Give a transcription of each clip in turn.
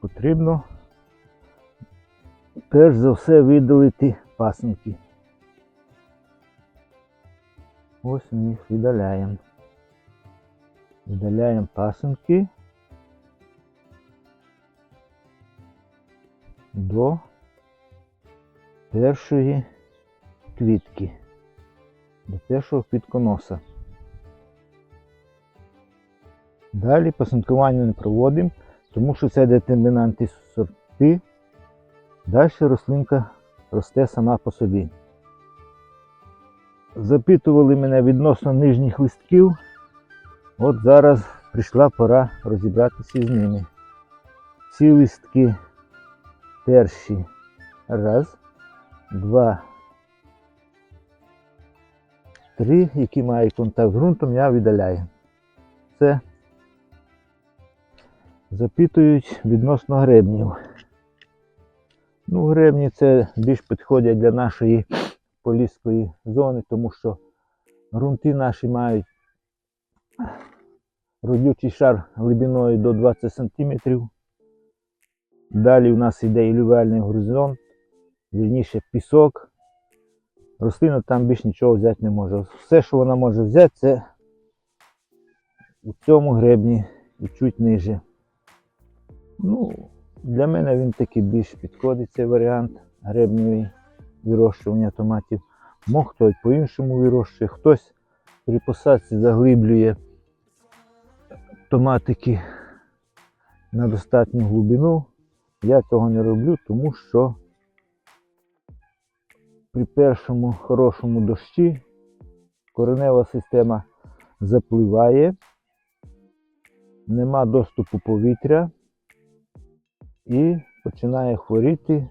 потрібно перш за все видалити пасенки. Ось ми їх видаляємо. Видаляємо пасенки до першої квітки, до першого квітконоса. Далі пасинкування не проводимо, тому що це детермінанти сорти. Далі рослинка росте сама по собі. Запитували мене відносно нижніх листків. От зараз прийшла пора розібратися з ними. Ці листки перші. Раз, два, три, які мають контакт з ґрунтом, я видаляю. Це запитують відносно гребнів. Ну, гребні це більш підходять для нашої поліської зони, тому що ґрунти наші мають родючий шар глибиною до 20 см. Далі у нас йде ілювіальний горизонт, вірніше пісок. Рослина там більш нічого взяти не може. Все, що вона може взяти, це у цьому гребні і чуть ниже. Ну, для мене він таки більш підходить цей варіант гребневий вирощування томатів. Мог хтось по-іншому вирощує, хтось при посадці заглиблює томатики на достатню глибину. Я цього не роблю, тому що при першому хорошому дощі коренева система запливає, нема доступу повітря і починає хворіти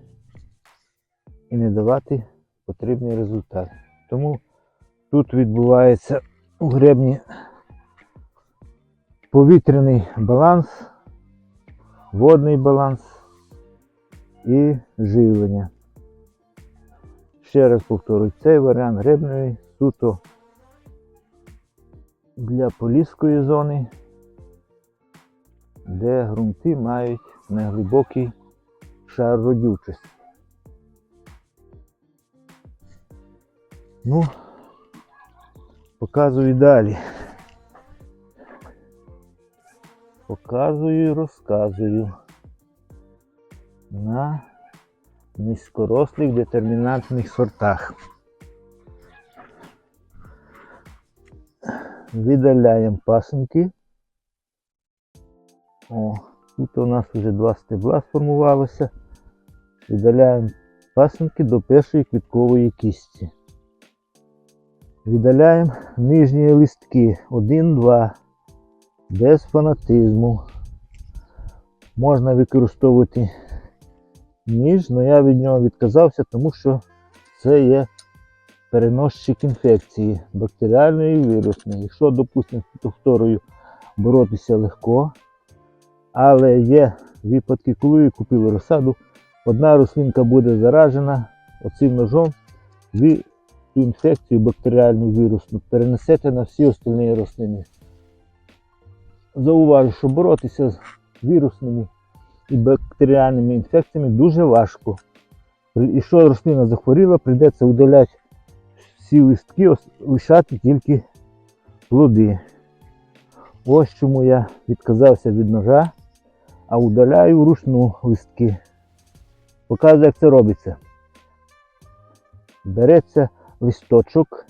і не давати потрібний результат. Тому тут відбувається у гребні повітряний баланс, водний баланс і живлення. Ще раз повторюю, цей варіант гребневий суто для поліської зони, де ґрунти мають неглибокий шар родючості. Ну, показую далі. Показую і розказую на низькорослих детермінантних сортах. Видаляємо пасинки. О, тут у нас вже два стебла сформувалося. Видаляємо пасинки до першої квіткової кісті. Видаляємо нижні листки 1-2, без фанатизму. Можна використовувати ніж, але я від нього відказався, тому що це є переносчик інфекції бактеріальної і вірусної. Якщо, допустимо, з фітофторою боротися легко, але є випадки, коли ви купили розсаду, одна рослинка буде заражена оцим ножом, ви цю інфекцію бактеріальну вірусну перенесете на всі остальні рослини. Зауважу, що боротися з вірусними і бактеріальними інфекціями дуже важко. І що рослина захворіла, прийдеться удаляти всі листки, лишати тільки плоди. Ось чому я відказався від ножа, а удаляю вручну листки. Показую, як це робиться. Береться листочок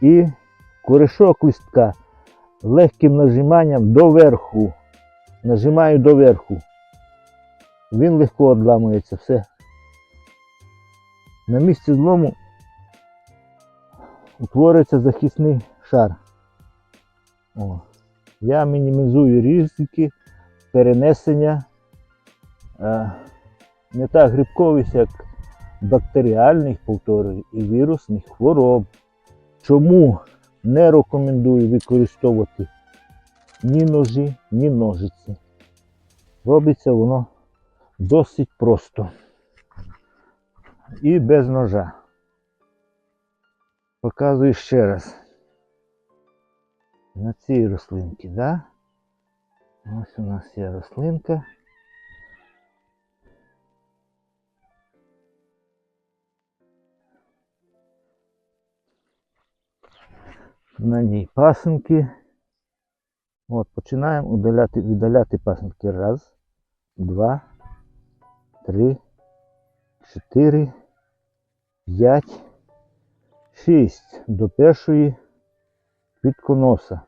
і коришок листка легким нажиманням доверху. Нажимаю доверху. Він легко одламується все. На місці злому утворюється захисний шар. О. Я мінімізую ризики перенесення е, не так грибкових, як бактеріальних, повторюю, і вірусних хвороб. Чому не рекомендую використовувати ні ножі, ні ножиці. Робиться воно досить просто. І без ножа. Показую ще раз. На цій рослинці, да? Ось у нас є рослинка. На ній пасинки. От, Починаємо удаляти, віддаляти пасинки. Раз, два, три, чотири, п'ять, шість. До першої квітконоса.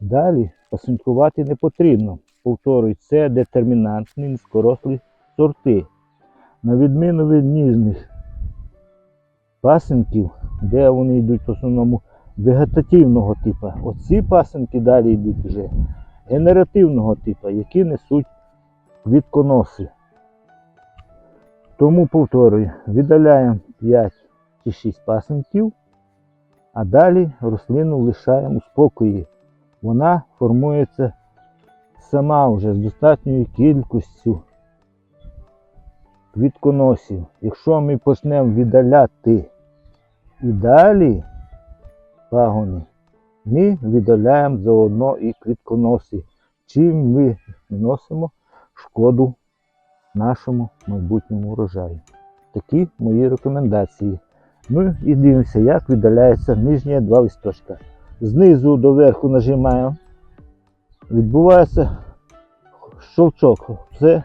Далі пасинкувати не потрібно. Повторюю, це детермінантні низькорослі сорти. На відміну від ніжних пасинків, де вони йдуть в основному вегетативного типу. Оці пасинки далі йдуть вже генеративного типу, які несуть квітконоси. Тому повторюю, віддаляємо 5 чи 6 пасинків, а далі рослину лишаємо у спокої. Вона формується сама вже з достатньою кількістю квітконосів. Якщо ми почнемо віддаляти і далі пагони, ми віддаляємо заодно і квітконоси, чим ми наносимо шкоду нашому майбутньому урожаю. Такі мої рекомендації. Ну і дивимося, як віддаляються нижні два листочка. Знизу до верху нажимаємо. Відбувається щелчок. Все.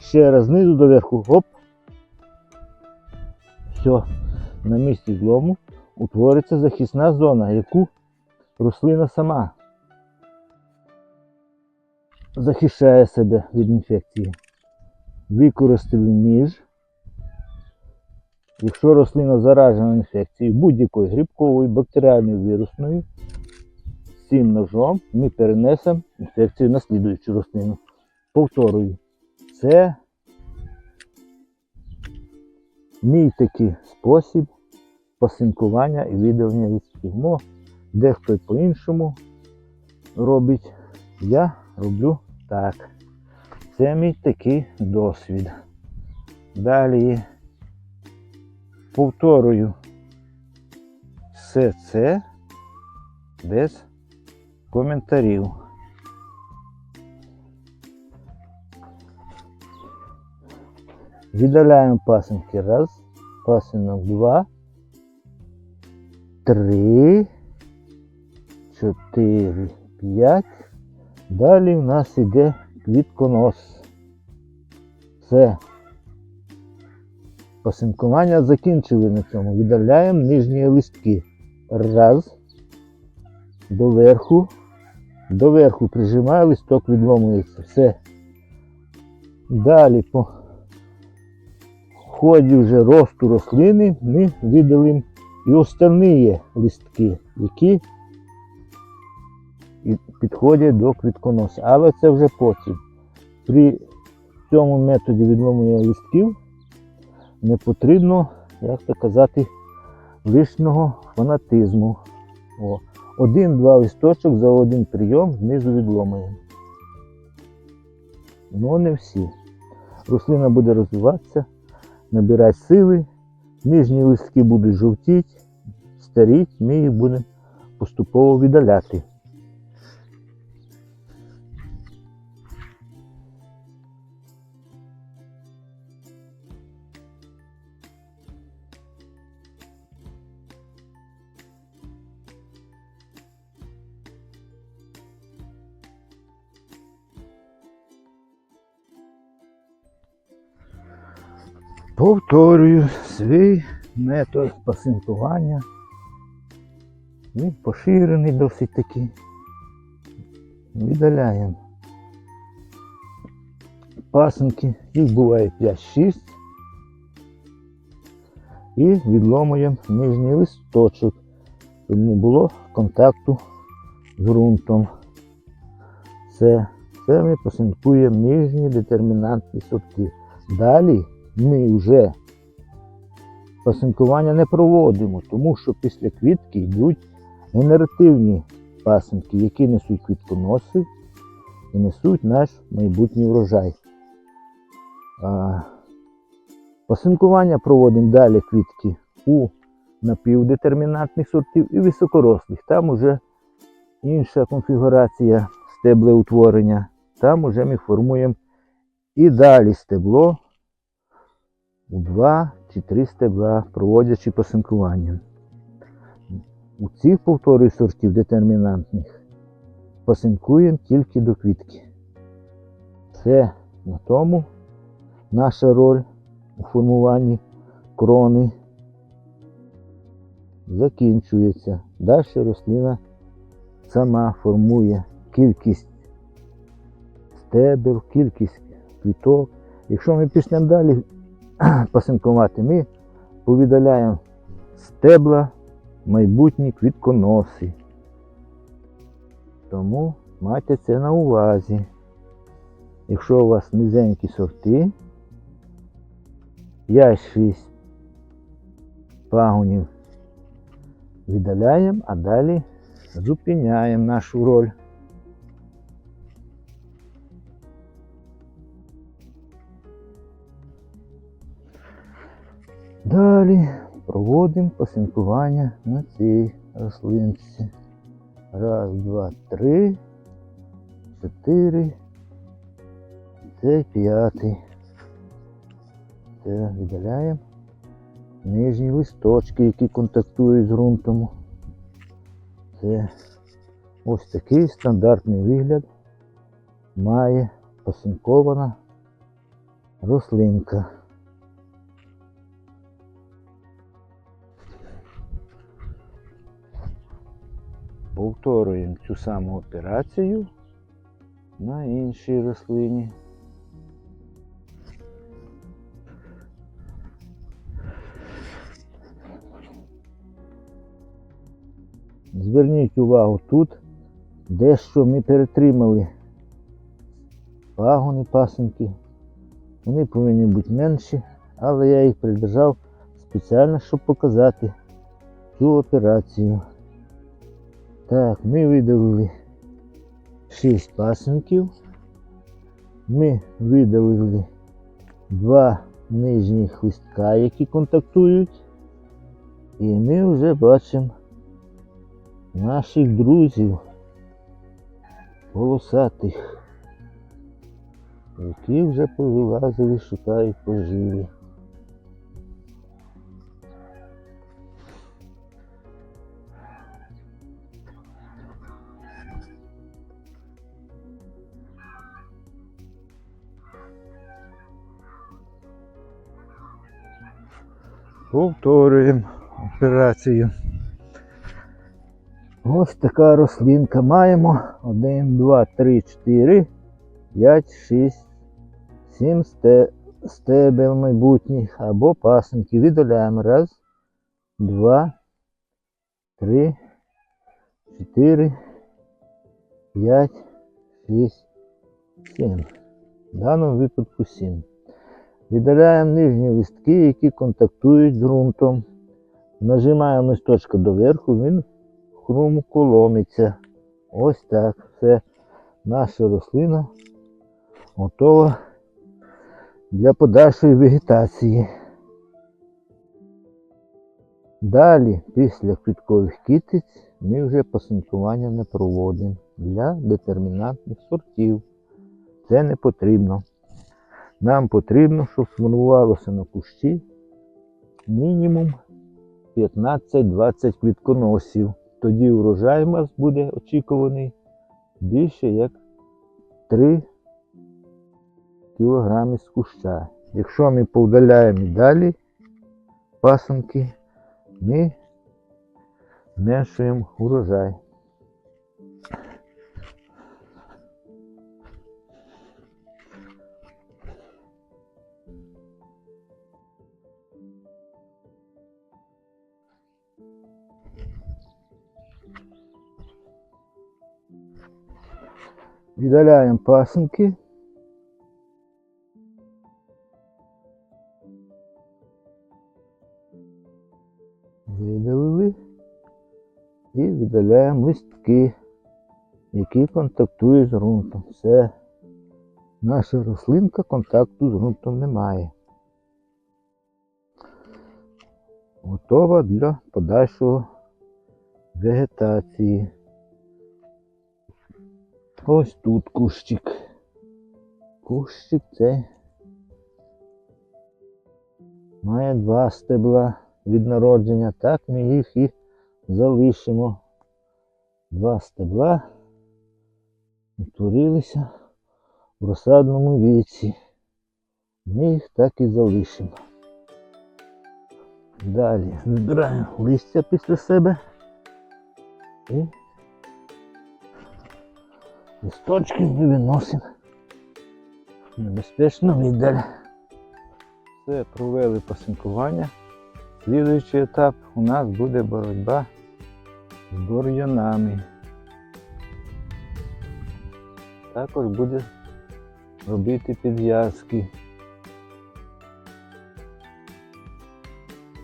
Ще раз знизу до верху. Оп. Все. На місці злому утвориться захисна зона, яку рослина сама захищає себе від інфекції. Використали ніж. Якщо рослина заражена інфекцією будь-якою грибковою, бактеріальною, вірусною, цим ножом ми перенесемо інфекцію на слідуючу рослину. Повторюю, це мій такий спосіб пасинкування і видалення листків. Ну, дехто по-іншому робить. Я роблю так. Це мій такий досвід. Далі повторюю все це без коментарів. Віддаляємо пасинки. Раз, пасинок два, три, чотири, п'ять. Далі в нас іде квітконос. Все. Пасинкування закінчили на цьому. Віддаляємо нижні листки. Раз. Доверху. Доверху прижимаю, листок відломується. Все. Далі по ході вже росту рослини ми видалимо і остальні листки, які підходять до квітконоса. Але це вже потім. При цьому методі відломлення листків не потрібно, як то казати, лишнього фанатизму. О. Один-два листочок за один прийом знизу відломуємо. Ну не всі. Рослина буде розвиватися, набирати сили, нижні листки будуть жовтіти, старіть, ми їх будемо поступово віддаляти. Повторюю свій метод пасинкування. Він поширений досить таки. Віддаляємо пасинки, їх буває 5-6. І відломуємо нижній листочок, щоб не було контакту з ґрунтом. Це, це ми пасинкуємо нижні детермінантні сорти. Далі ми вже пасинкування не проводимо, тому що після квітки йдуть генеративні пасинки, які несуть квітконоси і несуть наш майбутній врожай. Пасинкування проводимо далі квітки у напівдетермінантних сортів і високорослих. Там уже інша конфігурація стеблеутворення. Там уже ми формуємо І далі стебло у два чи три стебла, проводячи посинкування. У цих повторюю сортів детермінантних посинкуємо тільки до квітки. Це на тому наша роль у формуванні крони закінчується. Далі рослина сама формує кількість стебел, кількість квіток. Якщо ми почнемо далі пасинкувати, ми повідаляємо стебла майбутні квітконоси. Тому майте це на увазі. Якщо у вас низенькі сорти, 5-6 пагонів видаляємо, а далі зупиняємо нашу роль. Далі проводимо посинкування на цій рослинці. Раз, два, три, чотири. Це п'ятий. Це видаляємо нижні листочки, які контактують з ґрунтом. Це ось такий стандартний вигляд має посинкована рослинка. Повторюємо цю саму операцію на іншій рослині. Зверніть увагу тут, дещо ми перетримали пагони, пасинки. Вони повинні бути менші, але я їх придержав спеціально, щоб показати цю операцію. Так, ми видалили 6 пасинків. Ми видалили два нижніх листка, які контактують. І ми вже бачимо наших друзів волосатих, які вже повилазили, шукають поживі. Повторюємо операцію. Ось така рослинка маємо. 1, 2, 3, 4, 5, 6, 7 стебел майбутніх або пасенки. Видаляємо. Раз, два, три, чотири, п'ять, шість, сім. В даному випадку 7. Видаляємо нижні листки, які контактують з ґрунтом. Нажимаємо листочка доверху, він хрумко ломиться. Ось так. Все. Наша рослина готова для подальшої вегетації. Далі, після квіткових кітиць, ми вже посинкування не проводимо для детермінантних сортів. Це не потрібно. Нам потрібно, щоб сформувалося на кущі мінімум 15-20 квітконосів. Тоді урожай у нас буде очікуваний більше як 3 кг з куща. Якщо ми повдаляємо далі пасанки, ми зменшуємо урожай. Віддаляємо пасинки. Видалили і віддаляємо листки, які контактують з ґрунтом. Все. Наша рослинка контакту з ґрунтом не має. Готова для подальшого вегетації. Ось тут кущик. Кущик цей має два стебла від народження, так ми їх і залишимо. Два стебла утворилися в розсадному віці. Ми їх так і залишимо. Далі збираємо листя після себе і листочки виносимо в небезпечну віддаль. Все, провели пасинкування. Слідуючий етап у нас буде боротьба з бур'янами. Також буде робити підв'язки.